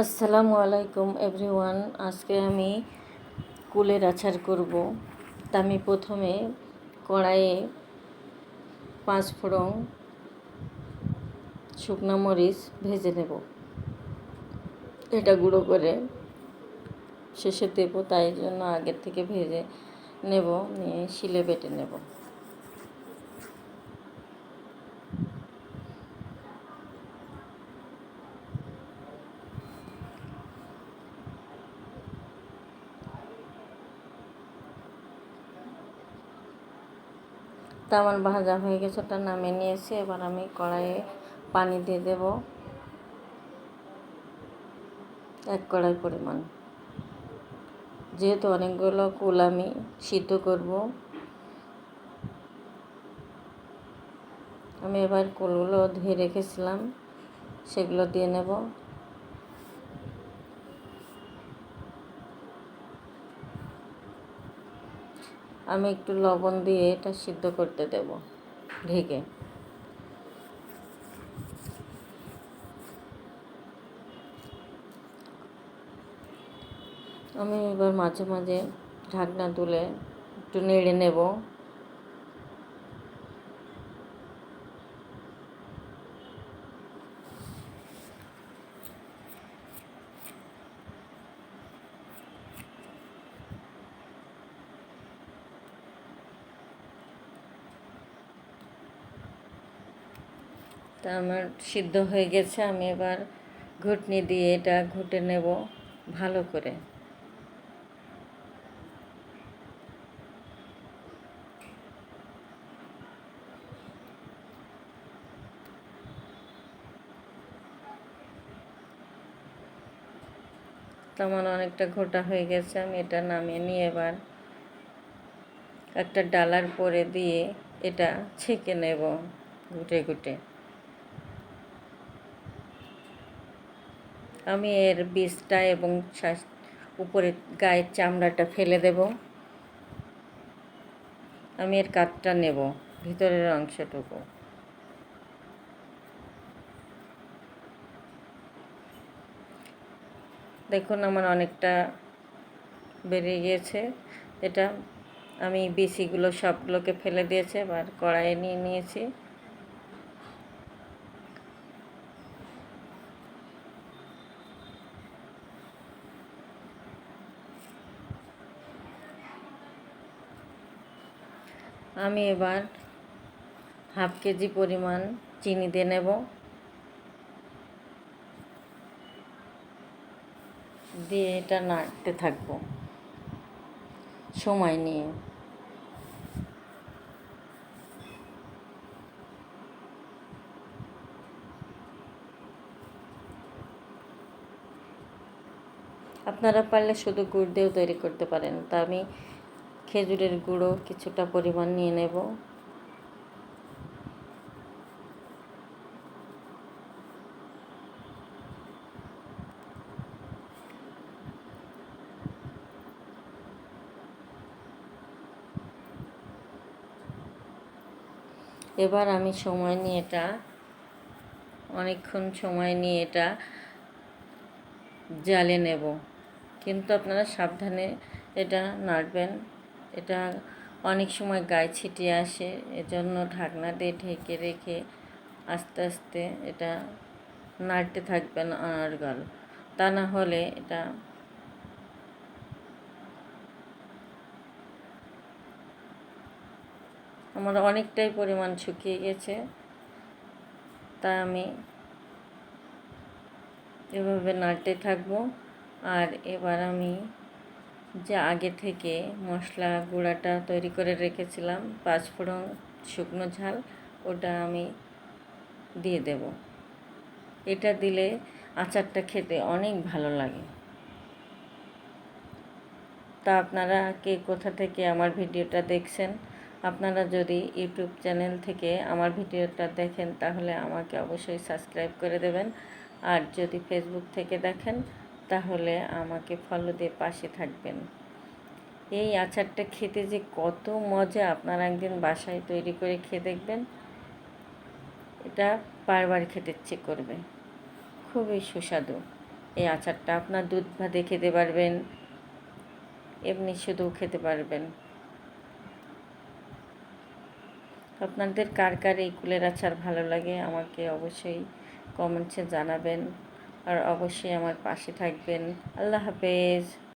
আসসালামু আলাইকুম এভরিওয়ান। আজকে আমি কুলের আচার করব। তা আমি প্রথমে কড়াইয়ে পাঁচ ফোড়ন শুকনো মরিচ ভেজে নেব। এটা গুঁড়ো করে শেষে দেবো, তাই জন্য আগের থেকে ভেজে নেব, নিয়ে শিলে বেটে নেব। তা আমার ভাজা হয়ে গেছে, ওটা নামিয়ে নিয়েছি। এবার আমি কড়াইয়ে পানি দিয়ে দেব। এক কড়াই পরিমাণ। যেহেতু অনেকগুলো কুল আমি সিদ্ধ করব, আমি এবার কুলগুলো ধুয়ে রেখেছিলাম, সেগুলো দিয়ে নেব। আমি একটু লবণ দিয়ে এটা সিদ্ধ করতে দেব, ঢেকে। আমি এবার মাঝে মাঝে ঢাকনা তুলে একটু নেড়ে নেব। তা আমার সিদ্ধ হয়ে গেছে, আমি এবার ঘুটনি দিয়ে এটা ঘুটে নেব ভালো করে। তেমন অনেকটা ঘোটা হয়ে গেছে, আমি এটা নামিয়ে নিয়ে এবার একটা ডালার পরে দিয়ে এটা ছেঁকে নেব ঘুটে ঘুটে। আমি এর বীজটা এবং উপরে গায়ের চামড়াটা ফেলে দেব। আমি এর কাঠটা নেব, ভিতরের অংশটুকু। দেখুন আমার অনেকটা বেরিয়ে গিয়েছে। এটা আমি বিসিগুলো সবগুলোকে ফেলে দিয়েছে, এবার কড়াইয়ে নিয়ে নিয়েছি। আমি এবার হাফ কেজি পরিমাণ চিনি দিয়ে নেব। দিয়ে এটা নাড়তে থাকব। সময় নিয়ে। আপনারা পারলে শুধু গুড় দিয়েও তৈরি করতে পারেন। তা আমি খেজুরের গুঁড়ো কিছুটা পরিমাণ নিয়ে নেব। এবার আমি সময় নিয়ে এটা, অনেকক্ষণ সময় নিয়ে এটা জালে নেব। কিন্তু আপনারা সাবধানে এটা নাড়বেন। এটা অনেক সময় গায়ে ছিটিয়ে আসে, এজন্য ঢাকনা দিয়ে ঢেকে রেখে আস্তে আস্তে এটা নাড়তে থাকবেন গাল। তা না হলে এটা আমার অনেকটাই পরিমাণ শুকিয়ে গেছে। তা আমি এভাবে নাড়তে থাকব। আর এবার আমি যে আগে থেকে মশলা গুঁড়াটা তৈরি করে রেখেছিলাম পাঁচফোড়ন শুকনো ঝাল, ওটা আমি দিয়ে দেব। এটা দিলে আচারটা খেতে অনেক ভালো লাগে। তা আপনারা কে কোথা থেকে আমার ভিডিওটা দেখছেন, আপনারা যদি ইউটিউব চ্যানেল থেকে আমার ভিডিওটা দেখেন, তাহলে আমাকে অবশ্যই সাবস্ক্রাইব করে দেবেন। আর যদি ফেসবুক থেকে দেখেন তাহলে আমাকে ফলো দিয়ে পাশে থাকবেন। এই আচারটা খেতে যে কত মজা, আপনারা একদিন বাসায় তৈরি করে খেয়ে দেখবেন। এটা বারবার খেতে ইচ্ছে করবে। খুবই সুস্বাদু। এই আচারটা আপনার দুধ ভাতে খেতে পারবেন, এমনি শুধু খেতে পারবেন। আপনাদের কার কার এই কুলের আচার ভালো লাগে আমাকে অবশ্যই কমেন্টসে জানাবেন। আর অবশ্যই আমার পাশে থাকবেন। আল্লাহ হাফেজ।